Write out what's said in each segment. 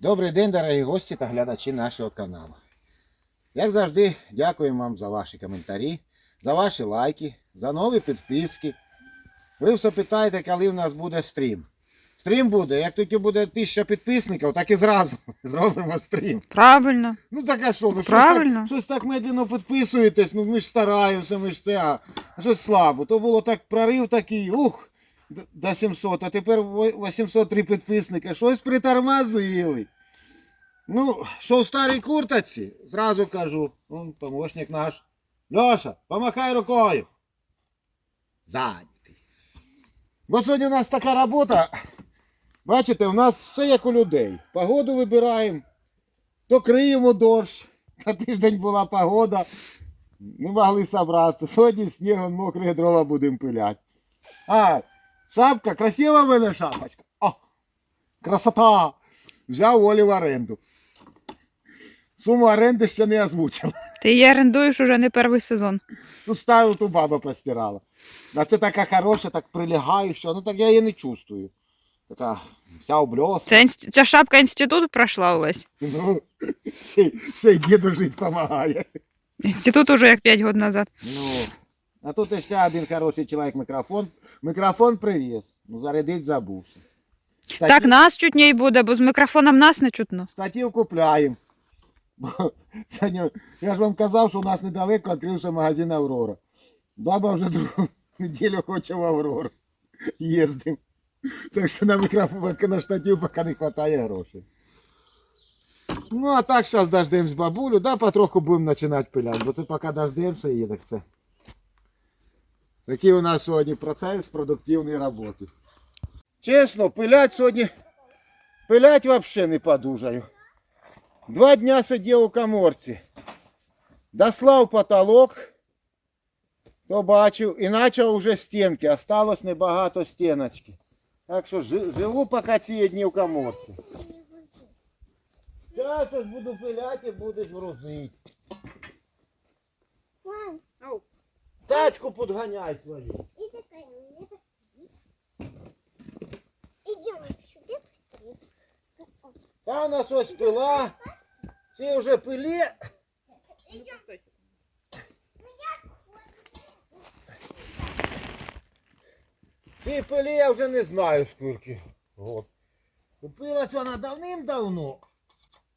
Добрий день, дорогі гості та глядачі нашого каналу. Як завжди, дякуємо вам за ваші коментарі, за ваші лайки, за нові підписки. Ви все питаєте, коли в нас буде стрім. Стрім буде, як тільки буде тисяча підписників, так і зразу зробимо стрім. Правильно. Ну так а що, ну щось так, щось так медленно підписуєтесь, ну ми ж стараємося, ми ж це, а щось слабо. То було так прорив такий, ух, до 700, а тепер 803 підписника, щось притормозили. Ну, що в старій курточці, зразу кажу, он помощник наш. Льоша, помахай рукою. Зайнятий. Бо сьогодні у нас така робота. Бачите, у нас все як у людей. Погоду вибираємо. То криємо дощ. На тиждень була погода. Не могли зібратися. Сьогодні снігом мокрі дрова будемо пиляти. А, шапка, красива в мене шапочка. О, красота! Взяв Олі в оренду. Суму оренди ще не озвучила. Ти її орендуєш уже не перший сезон. Ну, стару ту баба постирала. А це така хороша, так прилягаюча. Ну так я її не чувствую. Така вся обльоска. Це інст... Ця шапка інститут пройшла увесь. Ну, ще, ще й діду жити допомагає. Інститут уже як 5 років назад. Ну, а тут ще один хороший чоловік мікрофон. Мікрофон привіз. Ну, зарядить забувся. Статів, Так нас чутній буде, бо з мікрофоном нас не чутно. статів купляємо. Бо Сьогодні, я ж вам казав, що у нас недалеко відкрився магазин Аврора. Баба вже другу неділю хоче в Аврору. Їздимо. Так що на мікрофон, на штатив поки не вистачає грошей. Ну, а так зараз дождемось бабулю, да, потроху будемо починати пиляти, бо це поки дождемося її, так це. Такий у нас сьогодні процес продуктивної роботи. Чесно, пилять сьогодні, пилять взагалі не подужаю. Два дня сидів у коморці. Дослав потолок, то бачив, і почав вже стінки. Осталось небагато стіночки. Так що жи- живу поки ці дні в коморці. Зараз ось буду пиляти і будеш грузити. Тачку підганяй свою. и такая, мне посмотри. Идем сюда посмотри. Та у нас ось пила. Ці вже пилі. Ці пилі я вже не знаю скільки. От. Купилась вона давним-давно.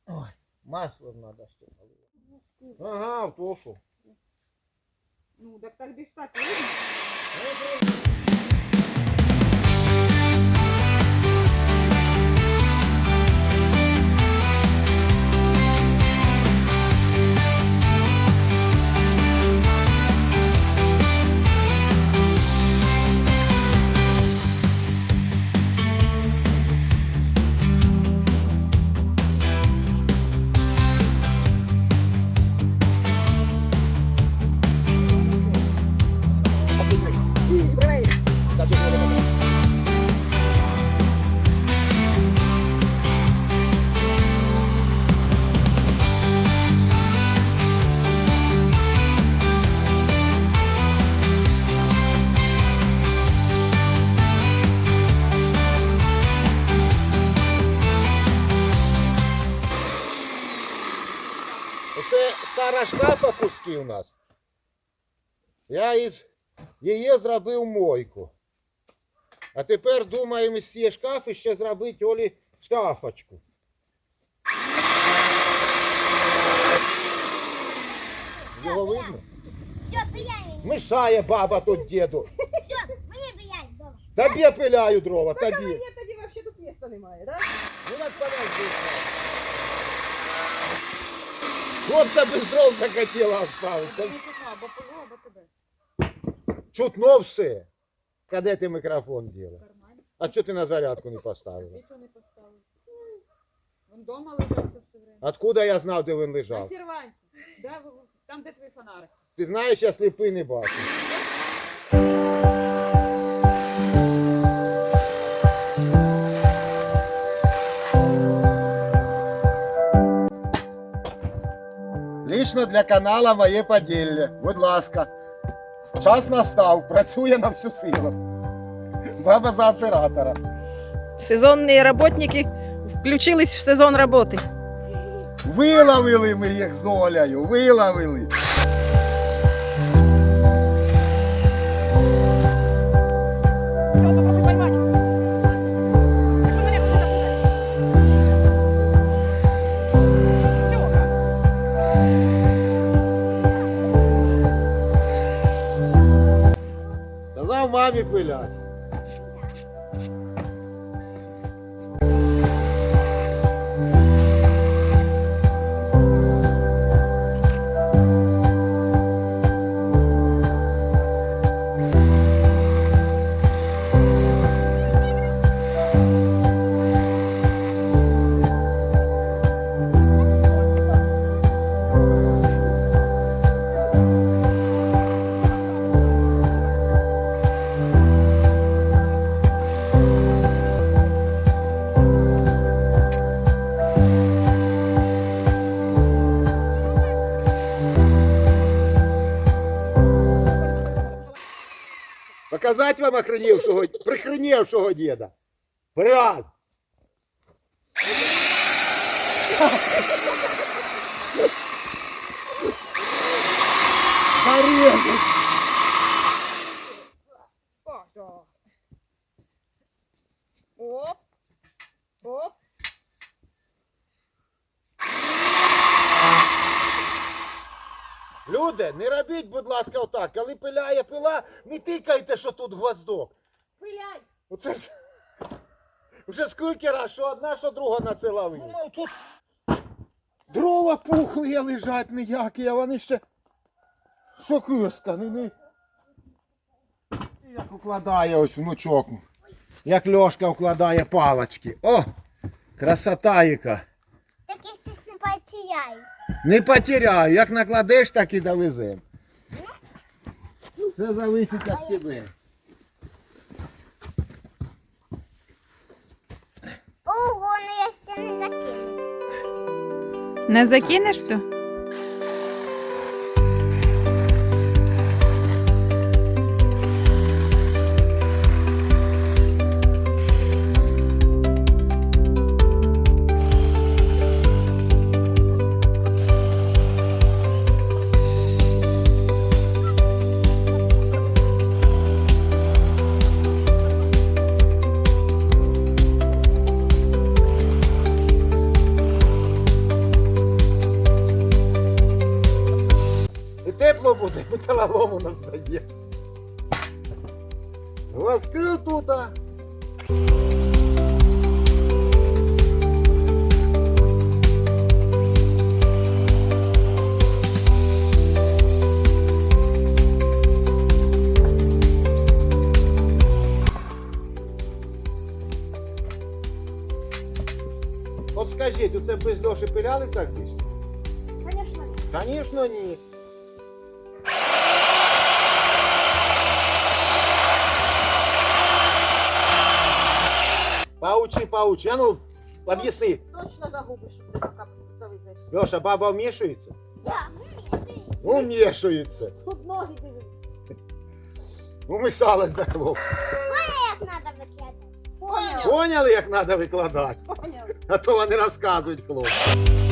Ой, масло треба ще. Ага, в тошу. Ну, так так шкафа куски у нас. Я із її зробив мойку. А тепер думаємо з цієї шкафи ще зробити Олі шкафочку. Його видно? Все, пыляй меня. Мишає баба тут діду. Все, мне пыляй, дома. Тобі пиляю дрова, Так, але тобі. є тоді взагалі тут міста немає, так? Ну так подожди. Хлопця без дров захотіла оставитися. Чутно все. Куди ти мікрофон діла? А чого ти на зарядку не поставила? Нічого не поставив. Він вдома лежав це все время. Откуда я знав, де він На лежав? серванті. Да, в- в- там, де твій фонарик. Ти знаєш, я сліпий не бачу. Лично для канала моє поділля. Будь ласка. Час настав, працює на всю силу. Баба за оператора. Сезонні роботники включились в сезон роботи. Виловили ми їх з Олею, виловили. Показати вам охренівшого, прихренівшого діда. Брат! Оп! Оп! Люди, не робіть, будь ласка, отак. Коли пиляє пила, не тикайте, що тут гвоздок. Пиляй. Оце ж... Вже скільки раз, що одна, що друга на це лавить. Ну, тут дрова пухлі лежать ніякі, а вони ще. Що киска, не, не. Як укладає ось внучок. Як Льошка укладає палочки. О! Красота яка. Так я ж ти ж не потеряй. Не потеряю. Як накладеш, так і довезем. Все зависить від тебе. Ого, ну я ще не закину. Не закинеш цю? Буде, металолом у нас дає. Гвоздки тут. От скажіть, у це без Льоші пиляли так десь? Конечно. Звісно, ні. Паучи, паучи. А ну, об'ясни. Точно загубиш, що ти поки довезеш. Леша, баба вмішується? Да. Умішується. Тут ноги дивись. Умішалась до хлопця. Як треба викидати? Поняли, як треба викладати? Поняв. А то вони розказують хлопці.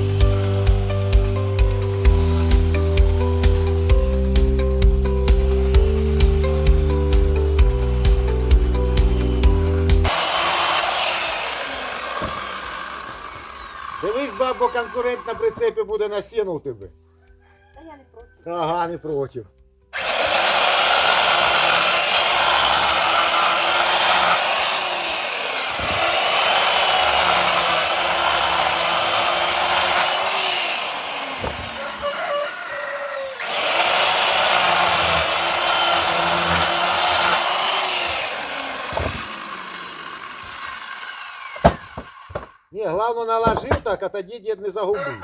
Бабо, конкурент на прицепі буде на сіну у тебе. Та я не проти. Ага, не проти. Ні, головне так, а тоді дід не загубив.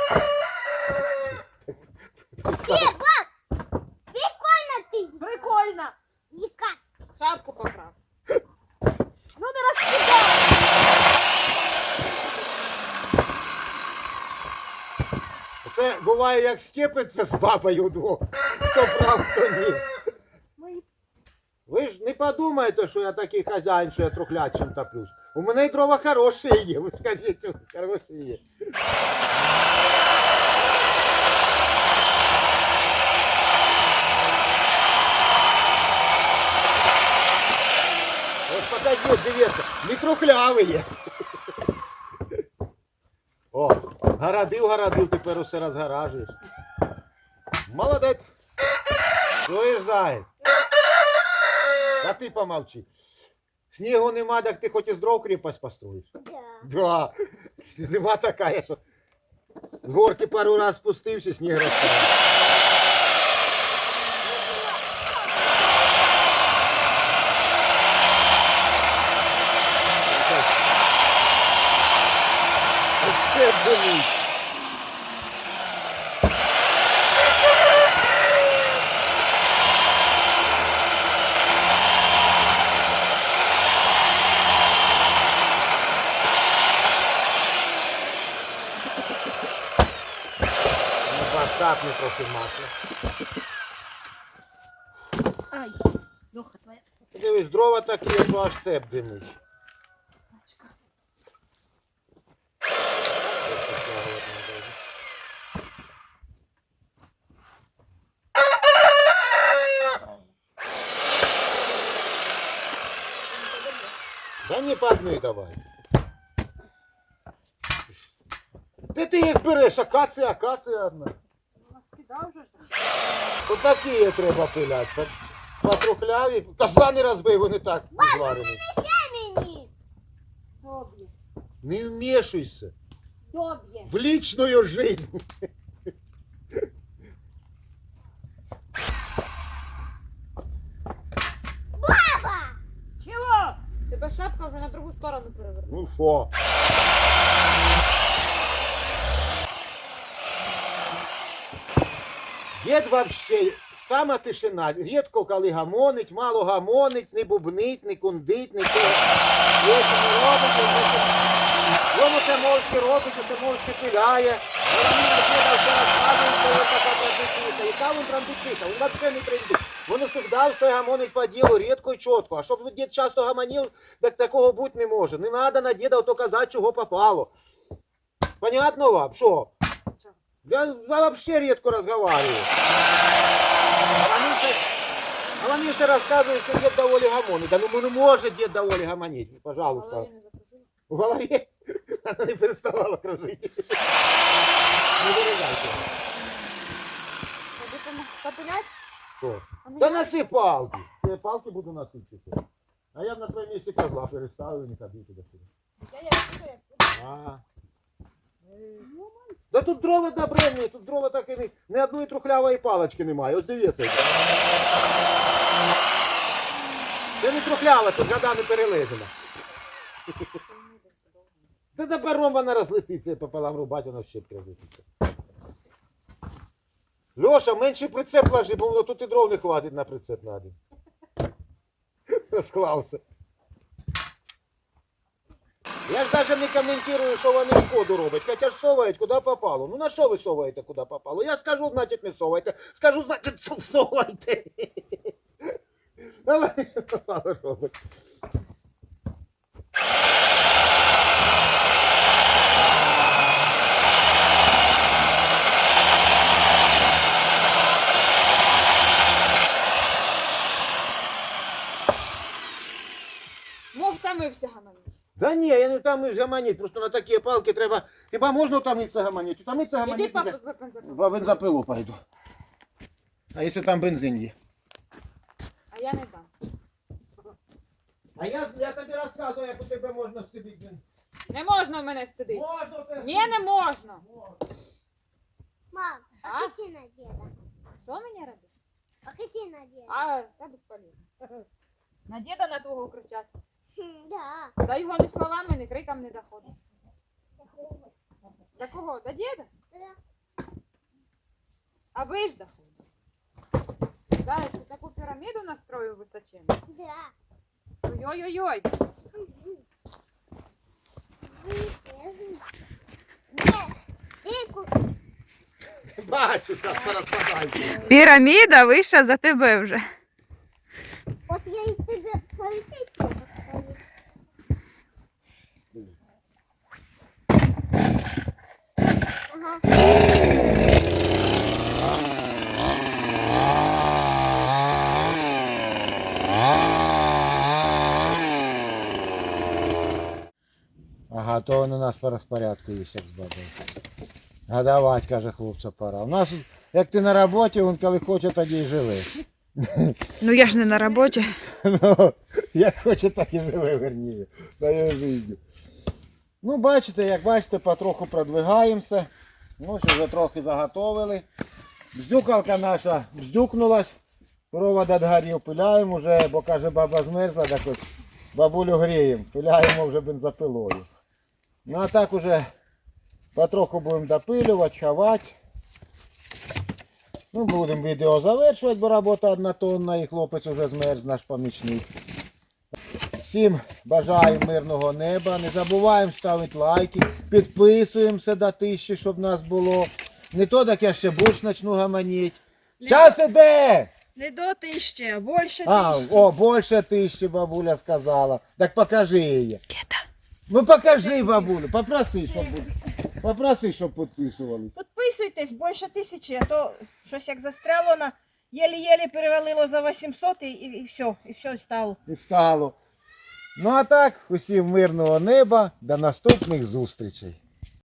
Прикольно ти. Прикольно. Якась. Шапку поправ. Ну не розкидай. Це буває, як степиться з бабою вдвох. Хто прав, хто ні. Ви ж не подумайте, що я такий хазяїн, що я трухлячим топлюсь. У мене дрова хороші є. Ви скажіть, хороші є. Ось подойдет, дивіться, не трухлявий є. О, городив, городив, тепер усе розгаражуєш. Молодець. Чуєш, заяць? А ти помовчи. Снігу нема, так ти хоч і дров кріпость построїш. Да. Да. Зима така, що з горки пару раз спустився, сніг розтає. трохи масла. Ай, Льоха, твоя Дивись, дрова такі, що аж цеп димить. тачка. Да не по одной давай. Де ти їх береш? Акація, акація одна. Ну, скидав вже ж. Тут такі треба пиляти. По- Потрухляві. Козла не розбий, вони так зварені. Ще мені. Добре. Не вмішуйся Добре. в личную жизнь. Баба! Чого? Тебе шапка вже на другу сторону перевернула. Ну що? Дід вообще сама тишина. Рідко коли гамонить, мало гамонить, не бубнить, не кундить, нічого. Якщо не робить, Воно це мовчки робить, це мовчки пиляє. Що він. Яка він взагалі не трендить. Воно завжди все гамонить по ділу, рідко і чітко. А щоб дід часто гамонив, так такого бути не може. Не треба на діда ото казати, чого попало. Понятно вам? Що? Чого? Я вообще редко разговариваю. А вони все, а вони все розказують, що дід доволі гамонить. Да ну не може дід доволі гамонить. Пожалуйста. Голові не закружила. В голові вона не переставала кружити. Не вирізайте. Тобі там попилять? Що? А мені Та носи палки. Я палки буду носити. ще. А я б на твоєму місці козла переставив і не ходив туди-сюди. Я як буду, як буду. А. Да тут дрова добренні, тут дрова так і не, ні одної трухлявої палочки немає. Ось дивіться. Це не трухлява, тут годами перелезена. Та тепер вона розлетиться пополам рубати, вона ще розлетиться. Льоша, менше прицеп ложи, бо тут і дров не хватить на прицеп на один. Розклався. Я ж навіть не коментую, що вони шкоду роблять. Хоча ж совають, куди попало. Ну на що ви соваєте, куди попало? Я скажу, значить не совайте. Скажу, значить совайте. Вони що попало роблять. Мов втомився гаманить. Да ні, я не там і гаманіть, просто на такі палки треба. Хіба можна утомитися гаманіть? Утомитися Іди гаманіть. папа нельзя. бензопилу. В бензопилу пойду. А якщо там бензин є? А я не дам. А я, я тобі розказую, як у тебе можна стебити бензин. Не можна в мене стидити. Можна у тебе Ні, не можна. Можна. Мам, А? покати на деда. Що мені робити? Покати на деда. А, це безполезно. На діда на твого кричать. Да. Да його ні словами, ні криком не доходить. До кого? До діда? Да. А ви ж доходите. Да, ти таку піраміду настрою височенну. Да. Ой-ой-ой. Нет, ты ку- Бачу, так порозпадається. Піраміда вища за тебе вже. Вот я и тебе не подскажу. Ага. То вони у нас по розпорядку їсть, як збагає. Гадавать, каже, хлопця пора. У нас, як ти на роботі, він коли хоче, тоді і живе. Ну я ж не на роботі. Ну, як хоче, так і живе, верніє. Своєю життю. Ну, бачите, як бачите, потроху продвигаємося. Ну, що вже трохи заготовили. Бздюкалка наша бздюкнулась. Провод отгорів, пиляємо вже, бо каже, баба змерзла, так ось бабулю гріємо, пиляємо вже бензопилою. Ну а так уже потроху будемо допилювати, ховати. Ну, будемо відео завершувати, бо робота однотонна і хлопець уже змерз, наш помічник. Всім бажаю мирного неба. Не забуваємо ставити лайки, підписуємося до тисячі, щоб нас було. Не то так я ще борщ начну гаманіть. Час іде! Не до тисячі, а більше А, тисячі. о, більше тисячі бабуля сказала. Так покажи її. Ну покажи, бабулю, попроси, щоб попроси, щоб підписувались. Підписуйтесь, більше тисячі, а то щось як застряло на єлі-єлі перевалило за 800 і, і, і все, і все стало. І стало. Ну а так, усім мирного неба, до наступних зустрічей.